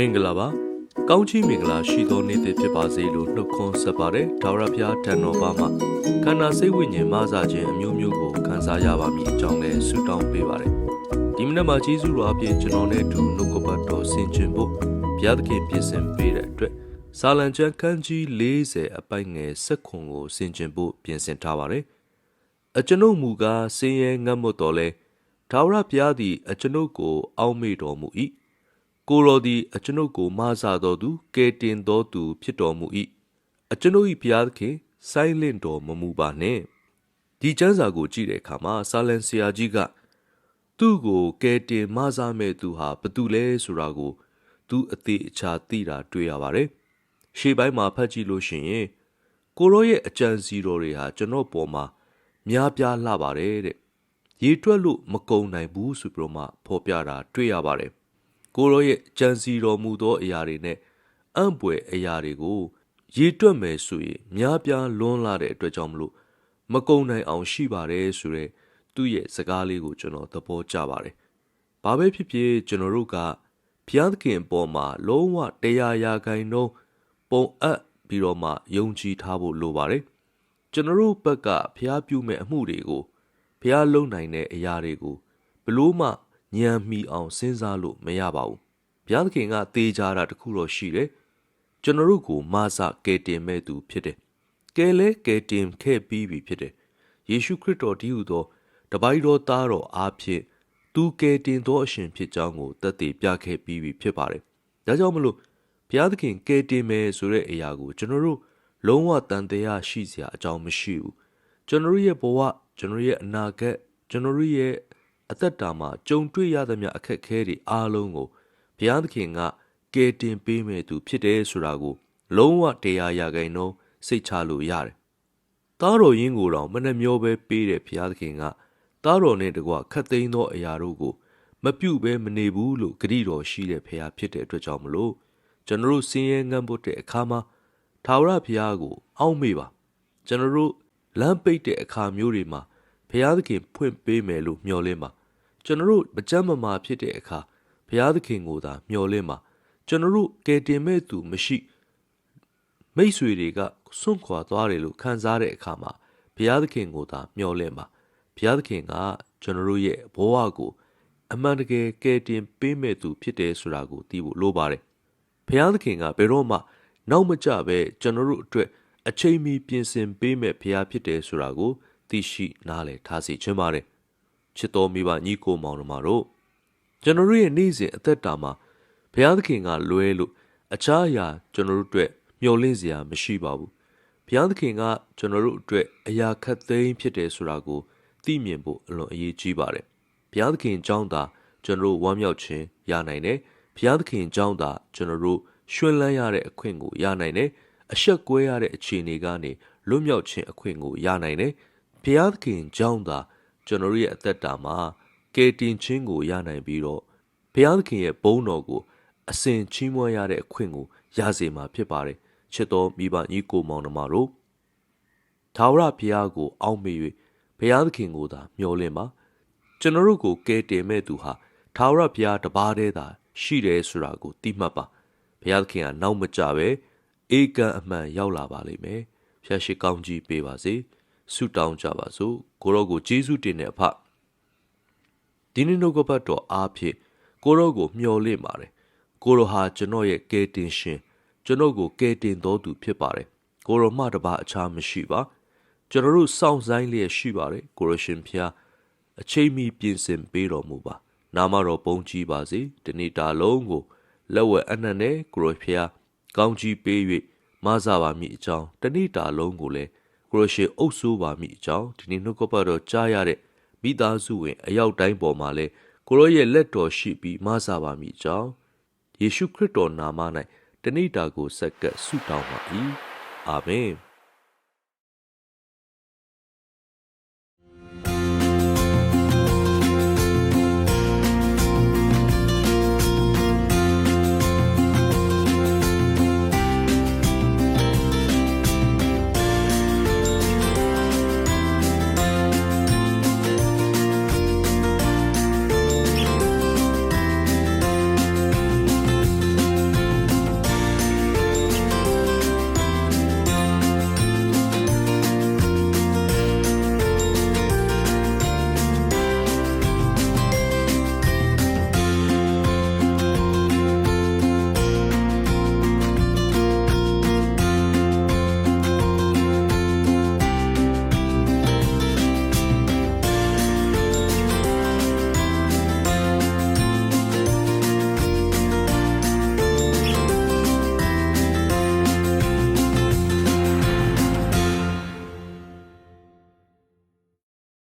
မင်္ဂလာပါကောင်းချီးမင်္ဂလာရှိသောနေ့တစ်ဖြစ်ပါစေလို့နှုတ်ခွန်းဆက်ပါတယ်ဒါဝရဖျားတန်တော်ပါမှာခန္ဓာစိတ်ဝိညာဉ်မဆခြင်းအမျိုးမျိုးကိုခံစားရပါမည်အကြောင်းလည်းဆုတောင်းပေးပါတယ်ဒီမနေ့မှာကျေးဇူးတော်အပြင်ကျွန်တော်နဲ့အတူနှုတ်ကပတ်တော်ဆင်ခြင်ဖို့ဘုရားသခင်ပြင်ဆင်ပေးတဲ့အတွက်စာလံကျမ်းခန်းကြီး40အပိုင်ငယ်ဆက်ခွန်ကိုဆင်ခြင်ဖို့ပြင်ဆင်ထားပါတယ်အကျွန်ုပ်မူကားဆင်းရဲငတ်မွတ်တော်လဲဒါဝရဘုရားသည်အကျွန်ုပ်ကိုအောက်မေ့တော်မူ၏ ကိုရောသည်အကျွန်ုပ်ကိုမဆာတော်သူကဲတင်တော်သူ ဖြစ်တော်မူ၏အကျွန်ုပ်၏ဘုရားသခင်ဆိုင်းလင့်တော်မမူပါနှင့်ဒီကျမ်းစာကိုကြည့်တဲ့အခါမှာဆာလန်ဆရာကြီးကသူ့ကိုကဲတင်မဆာမဲ့သူဟာဘသူလဲဆိုတာကို သူအသေးအချာသိတာတွေ့ရပါတယ်ရှေ့ပိုင်းမှာဖတ်ကြည့်လို့ရှိရင်ကိုရောရဲ့အကြံစီတော်တွေဟာကျွန်တော်ပေါ်မှာများပြားလှပါတယ်တဲ့ရေတွက်လို့မကုံနိုင်ဘူးဆိုပြီးတော့မှဖော်ပြတာတွေ့ရပါတယ် ကိုရောရဲ့ကြံစီတော်မူသောအရာတွေနဲ့အံ့ပွေအရာတွေကိုရေတွက်မယ်ဆိုရင်များပြားလွန်းလာတဲ့အတွက်ကြောင့်မလို့မကုံနိုင်အောင်ရှိပါတယ်ဆိုတဲ့သူ့ရဲ့စကားလေးကိုကျွန်တော်သဘောကျပါတယ်။ဘာပဲဖြစ်ဖြစ်ကျွန်တော်တို့ကဘုရားသခင်အပေါ်မှာလုံးဝတရားရာခိုင်နှုန်းပုံအပ်ပြီးတော့မှယုံကြည်ထားဖို့လိုပါတယ်။ကျွန်တော်တို့ဘက်ကဘုရားပြုမဲ့အမှုတွေကိုဘုရားလုံနိုင်တဲ့အရာတွေကိုဘလို့မှ ညံမီအောင်စဉ်းစားလို့မရပါဘူး။ဘုရားသခင်ကတေးကြတာတခုတော့ရှိတယ်။ကျွန်တော်တို့ကိုမာစကယ်တင်မဲ့သူဖြစ်တယ်။ကယ်လဲကယ်တင်ခဲ့ပြီးပြီဖြစ်တယ်။ယေရှုခရစ်တော်တည်းဟူသောတပိုက်တော်သားတော်အားဖြင့်သူကယ်တင်သောအရှင်ဖြစ်ကြောင်းကိုသက်သေပြခဲ့ပြီးပြီဖြစ်ပါတယ်။ဒါကြောင့်မလို့ဘုရားသခင်ကယ်တင်မယ်ဆိုတဲ့အရာကိုကျွန်တော်တို့လုံးဝတန်တရားရှိစရာအကြောင်းမရှိဘူး။ကျွန်တော်တို့ရဲ့ဘဝကျွန်တော်တို့ရဲ့အနာဂတ်ကျွန်တော်တို့ရဲ့ အသက်တာမှာကြုံတွေ့ရသမျှအခက်အခဲတွေအားလုံးကိုဘုရားသခင်ကကယ်တင်ပေးမယ်သူဖြစ်တယ်ဆိုတာကို လုံးဝတရားရဂိုင်းတော့စိတ်ချလို့ရတယ်။သားတော်ရင်းကိုတော့မနှမျောပဲပေးတဲ့ဘုရားသခင်ကသားတော်နဲ့တကွခတ်သိမ်းသောအရာတို့ကိုမပြုတ်ပဲမနေဘူးလို့ဂရိတော်ရှိတဲ့ဘုရားဖြစ်တဲ့အတွက်ကြောင့်မလို့ကျွန်တော်တို့စင်းရဲငန်းဖို့တဲ့အခါမှာထာဝရဘုရားကို အောက်မေ့ပါကျွန်တော်တို့လမ်းပိတ်တဲ့အခါမျိုးတွေမှာဘုရားသခင်ဖွင့်ပေးမယ်လို့မျှော်လင့်ပါ ကျွန်တော်တို့မကြမ်းမမာဖြစ်တဲ့အခါဘုရားသခင်ကိုသာမျှော်လင့်ပါကျွန်တော်တို့ကယ်တင်မဲ့သူမရှိမိတ်ဆွေတွေကစွန့်ခွာသွားတယ်လို့ခံစားတဲ့အခါမှာဘုရားသခင်ကိုသာမျှော်လင့်ပါဘုရားသခင်ကကျွန်တော်တို့ရဲ့ဘဝကိုအမှန်တကယ်ကယ်တင်ပေးမဲ့သူဖြစ်တယ်ဆိုတာကိုသိဖို့လိုပါတယ်ဘုရားသခင်ကဘယ်တော့မှနောက်မကျပဲကျွန်တော်တို့အတွက်အချိန်မီပြင်ဆင်ပေးမဲ့ဘုရားဖြစ်တယ်ဆိုတာကိုသိရှိနားလည်ထားစေချင်ပါတယ် ချစ်တော်မိဘညီကိုမောင်တို့တို့ကျွန်တော်တို့ရဲ့နေ့စဉ်အသက်တာမှာဘုရားသခင်ကလွဲလို့အခြားအရာကျွန်တော်တို့အတွက်မျှော်လင့်စရာမရှိပါဘူးဘုရားသခင်ကကျွန်တော်တို့အတွက်အရာခက်သိမ်းဖြစ်တယ်ဆိုတာကိုသိမြင်ဖို့အလွန်အရေးကြီးပါတယ်ဘုရားသခင်ကြောင့်သာကျွန်တော်တို့ဝမ်းမြောက်ခြင်းရနိုင်တယ်ဘုရားသခင်ကြောင့်သာကျွန်တော်တို့ရွှင်လန်းရတဲ့အခွင့်ကိုရနိုင်တယ်အဆက်ကွဲရတဲ့အခြေအနေကနေလွတ်မြောက်ခြင်းအခွင့်ကိုရနိုင်တယ်ဘုရားသခင်ကြောင့်သာ ကျွန်တော်ရဲ့အသက်တာမှာကယ်တင်ခြင်းကိုရနိုင်ပြီးတော့ဘုရားသခင်ရဲ့ဘုန်းတော်ကိုအစဉ်ချီးမွမ်းရတဲ့အခွင့်ကိုရစေမှာဖြစ်ပါတယ်ချစ်တော်မိဘညီကိုမောင်နှမတို့ထာဝရဘုရားကို အောက်မေ့၍ဘုရားသခင်ကိုသာမျှော်လင့်ပါကျွန်တော်တို့ကိုကယ်တင်မဲ့သူဟာထာဝရဘုရားတပါးတည်းသာ ရှိတယ်ဆိုတာကိုသိမှတ်ပါဘုရားသခင်ကနောက်မကြပဲအေကံအမှန်ရောက်လာပါလိမ့်မယ်ဖျားရှိကောင်းကြီးပေးပါစေ ဆုတောင်းကြပါစို့ကိုရောကိုကျေးဇူးတင်တဲ့အဖဒီနေ့နှုတ်ကပတ်တော်အားဖြင့်ကိုရောကိုမျှော်လင့်ပါတယ်ကိုရောဟာကျွန်တော်ရဲ့ကယ်တင်ရှင်ကျွန်တော်ကိုကယ်တင်တော်သူဖြစ်ပါတယ်ကိုရောမှတပါအခြားမရှိပါကျွန်တော်တို့စောင့်ဆိုင်လျက်ရှိပါတယ်ကိုရရှင်ဖျားအချိန်မီပြင်ဆင်ပေးတော်မူပါ နာမတော်ပုံကြီးပါစေဒီနေ့တာလုံးကိုလက်ဝဲအနှံ့နဲ့ကိုရဖျားကောင်းကြီးပေး၍မဆပါမိအကြောင်းတနေ့တာလုံးကိုလည်း ကိုရရှိအုပ်ဆိုးပါမိအကြောင်းဒီနေ့နှုတ်ကပတ်တော်ကြားရတဲ့မိသားစုဝင် အရောက်တိုင်းပေါ်မှာလဲကိုရောရဲ့လက်တော်ရှိပြီးမဆပါမိအကြောင်းယေရှုခရစ်တော်နာမ၌တနေ့တာကိုဆက်ကပ်ဆုတောင်းပါ၏အာမင်